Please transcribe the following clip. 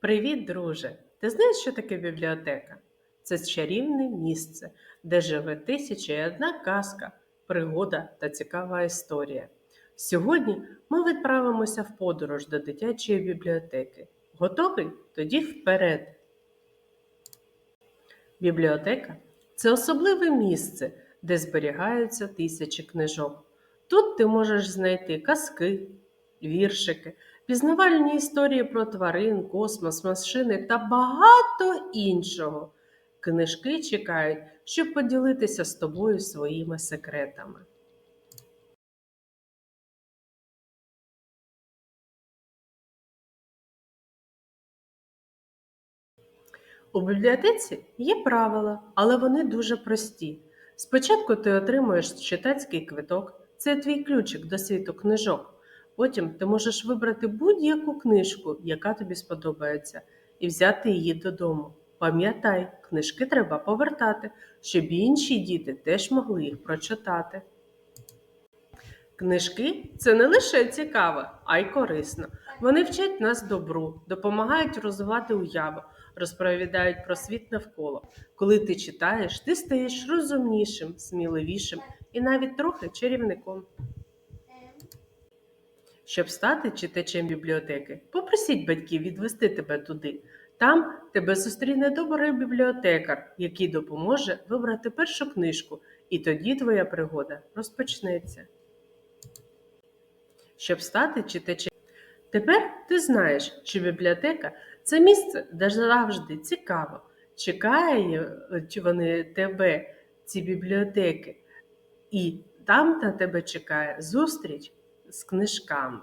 Привіт, друже! Ти знаєш, що таке бібліотека? Це чарівне місце, де живе тисяча і одна казка, пригода та цікава історія. Сьогодні ми відправимося в подорож до дитячої бібліотеки. Готовий? Тоді вперед! Бібліотека це особливе місце, де зберігаються тисячі книжок. Тут ти можеш знайти казки, віршики, пізнавальні історії про тварин, космос, машини та багато іншого. Книжки чекають, щоб поділитися з тобою своїми секретами. У бібліотеці є правила, але вони дуже прості. Спочатку ти отримуєш читацький квиток, це твій ключик до світу книжок. Потім ти можеш вибрати будь-яку книжку, яка тобі сподобається, і взяти її додому. Пам'ятай, книжки треба повертати, щоб інші діти теж могли їх прочитати. Книжки це не лише цікаво, а й корисно. Вони вчать нас добру, допомагають розвивати уяву, розповідають про світ навколо. Коли ти читаєш, ти стаєш розумнішим, сміливішим і навіть трохи чарівником. Щоб стати читачем бібліотеки, попросіть батьків відвести тебе туди. Там тебе зустріне добрий бібліотекар, який допоможе вибрати першу книжку, і тоді твоя пригода розпочнеться. Щоб стати читачем. Тепер ти знаєш, що бібліотека це місце, де завжди цікаво. Чекає вони тебе, ці бібліотеки, і там на тебе чекає зустріч з книжками.